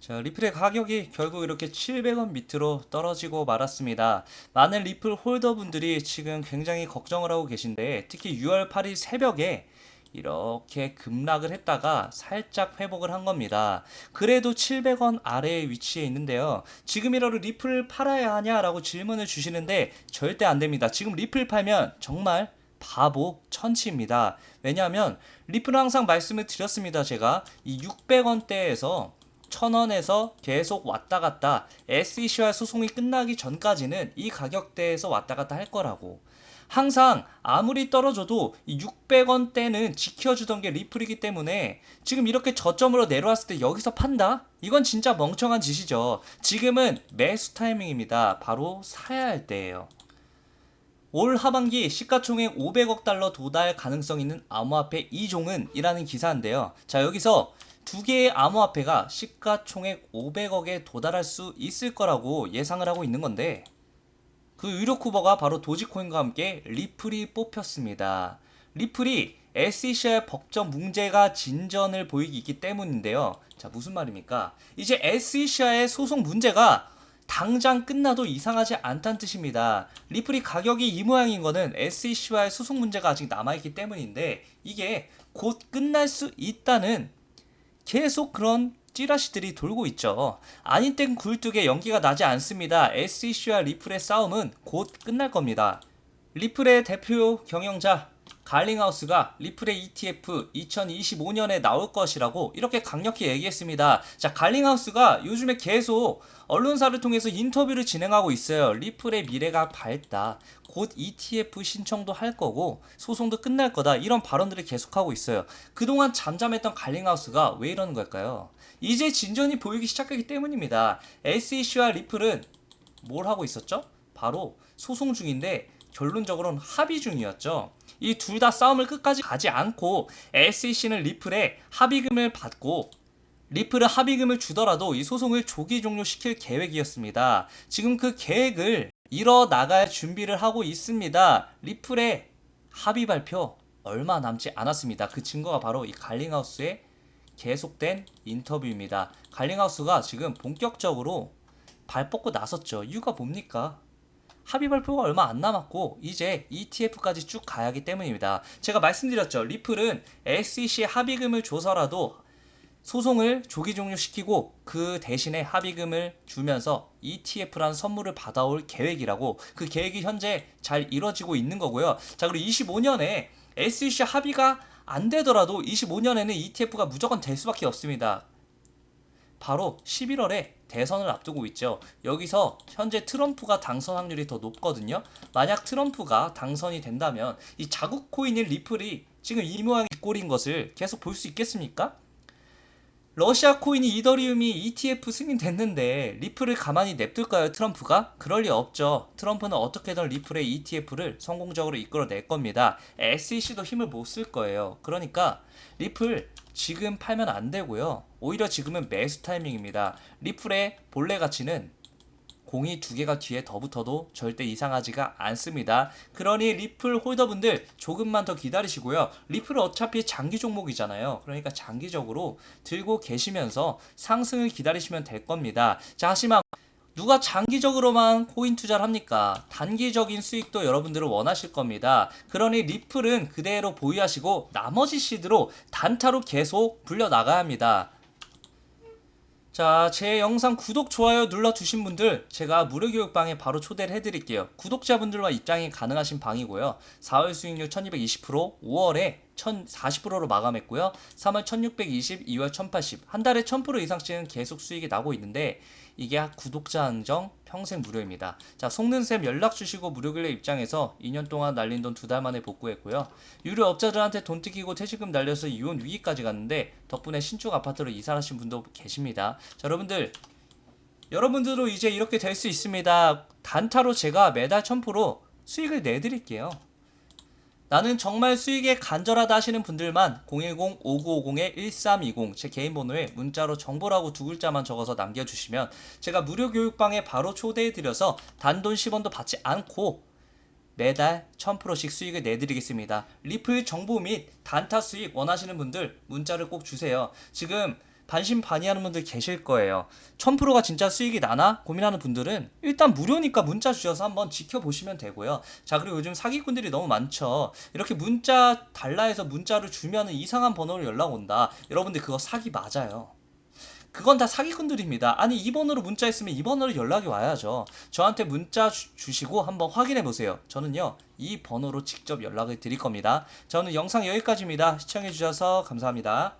자, 리플의 가격이 결국 이렇게 700원 밑으로 떨어지고 말았습니다. 많은 리플 홀더분들이 지금 굉장히 걱정을 하고 계신데 특히 6월 8일 새벽에 이렇게 급락을 했다가 살짝 회복을 한 겁니다. 그래도 700원 아래에 위치해 있는데요. 지금이라도 리플을 팔아야 하냐라고 질문을 주시는데 절대 안 됩니다. 지금 리플 팔면 정말 바보 천치입니다. 왜냐하면 리플은 항상 말씀을 드렸습니다. 제가 이 600원대에서 1000원에서 계속 왔다 갔다 SEC와 소송이 끝나기 전까지는 이 가격대에서 왔다 갔다 할 거라고. 항상 아무리 떨어져도 이 600원대는 지켜주던 게 리플이기 때문에 지금 이렇게 저점으로 내려왔을 때 여기서 판다? 이건 진짜 멍청한 짓이죠. 지금은 매수 타이밍입니다. 바로 사야 할 때예요. 올 하반기 시가총액 500억 달러 도달 가능성 있는 암호화폐 2종은 이라는 기사인데요. 자, 여기서 두 개의 암호화폐가 시가총액 500억에 도달할 수 있을 거라고 예상을 하고 있는 건데 그 유력 후보가 바로 도지코인과 함께 리플이 뽑혔습니다. 리플이 SEC의 법적 문제가 진전을 보이기 때문인데요. 자, 무슨 말입니까? 이제 SEC의 소송 문제가 당장 끝나도 이상하지 않다는 뜻입니다. 리플이 가격이 이 모양인 거는 SEC와의 소송 문제가 아직 남아있기 때문인데 이게 곧 끝날 수 있다는 계속 그런 찌라시들이 돌고 있죠. 아닌 땐 굴뚝에 연기가 나지 않습니다. SEC와 리플의 싸움은 곧 끝날 겁니다. 리플의 대표 경영자 갈링하우스가 리플의 ETF 2025년에 나올 것이라고 이렇게 강력히 얘기했습니다. 자, 갈링하우스가 요즘에 계속 언론사를 통해서 인터뷰를 진행하고 있어요. 리플의 미래가 밝다. 곧 ETF 신청도 할 거고 소송도 끝날 거다. 이런 발언들을 계속하고 있어요. 그동안 잠잠했던 갈링하우스가 왜 이러는 걸까요? 이제 진전이 보이기 시작하기 때문입니다. SEC와 리플은 뭘 하고 있었죠? 바로 소송 중인데 결론적으로는 합의 중이었죠. 이 둘 다 싸움을 끝까지 가지 않고 SEC는 리플에 합의금을 받고 리플은 합의금을 주더라도 이 소송을 조기 종료시킬 계획이었습니다. 지금 그 계획을 이뤄 나갈 준비를 하고 있습니다. 리플의 합의 발표 얼마 남지 않았습니다. 그 증거가 바로 이 갈링하우스의 계속된 인터뷰입니다. 갈링하우스가 지금 본격적으로 발 뻗고 나섰죠. 이유가 뭡니까? 합의 발표가 얼마 안 남았고 이제 ETF까지 쭉 가야 하기 때문입니다. 제가 말씀드렸죠. 리플은 SEC 합의금을 줘서라도 소송을 조기 종료시키고 그 대신에 합의금을 주면서 ETF라는 선물을 받아올 계획이라고 그 계획이 현재 잘 이뤄지고 있는 거고요. 자, 그리고 25년에 SEC 합의가 안 되더라도 25년에는 ETF가 무조건 될 수밖에 없습니다. 바로 11월에 대선을 앞두고 있죠. 여기서 현재 트럼프가 당선 확률이 더 높거든요. 만약 트럼프가 당선이 된다면 이 자국 코인인 리플이 지금 이 모양의 꼴인 것을 계속 볼 수 있겠습니까? 러시아 코인이 이더리움이 ETF 승인됐는데 리플을 가만히 냅둘까요 트럼프가? 그럴 리 없죠. 트럼프는 어떻게든 리플의 ETF를 성공적으로 이끌어낼 겁니다. SEC도 힘을 못 쓸 거예요. 그러니까 리플 지금 팔면 안 되고요. 오히려 지금은 매수 타이밍입니다. 리플의 본래 가치는 공이 두 개가 뒤에 더 붙어도 절대 이상하지가 않습니다. 그러니 리플 홀더분들 조금만 더 기다리시고요. 리플은 어차피 장기 종목이잖아요. 그러니까 장기적으로 들고 계시면서 상승을 기다리시면 될 겁니다. 자, 하지만 누가 장기적으로만 코인 투자를 합니까? 단기적인 수익도 여러분들은 원하실 겁니다. 그러니 리플은 그대로 보유하시고 나머지 시드로 단타로 계속 불려 나가야 합니다. 자, 제 영상 구독, 좋아요 눌러주신 분들 제가 무료교육방에 바로 초대를 해드릴게요. 구독자분들과 입장이 가능하신 방이고요. 4월 수익률 1220%, 5월에 1040%로 마감했고요. 3월 1620, 2월 1080, 한 달에 1000% 이상씩은 계속 수익이 나고 있는데 이게 구독자 한정 평생 무료입니다. 자, 속는셈 연락 주시고 무료글레 입장에서 2년 동안 날린 돈 두 달 만에 복구했고요. 유료 업자들한테 돈 뜯기고 퇴직금 날려서 이혼 위기까지 갔는데 덕분에 신축 아파트로 이사하신 분도 계십니다. 자, 여러분들 여러분들도 이제 이렇게 될 수 있습니다. 단타로 제가 매달 1000% 수익을 내드릴게요. 나는 정말 수익에 간절하다 하시는 분들만 010-5950-1320 제 개인 번호에 문자로 정보라고 두 글자만 적어서 남겨주시면 제가 무료 교육방에 바로 초대해드려서 단돈 10원도 받지 않고 매달 1000%씩 수익을 내드리겠습니다. 리플 정보 및 단타 수익 원하시는 분들 문자를 꼭 주세요. 지금 반신반의하는 분들 계실 거예요. 1000%가 진짜 수익이 나나 고민하는 분들은 일단 무료니까 문자 주셔서 한번 지켜보시면 되고요. 자, 그리고 요즘 사기꾼들이 너무 많죠. 이렇게 문자 달라 해서 문자를 주면 이상한 번호로 연락 온다. 여러분들 그거 사기 맞아요. 그건 다 사기꾼들입니다. 아니 이 번호로 문자 했으면 이 번호로 연락이 와야죠. 저한테 문자 주, 주시고 한번 확인해 보세요. 저는요 이 번호로 직접 연락을 드릴 겁니다. 자 오늘 영상 여기까지입니다. 시청해 주셔서 감사합니다.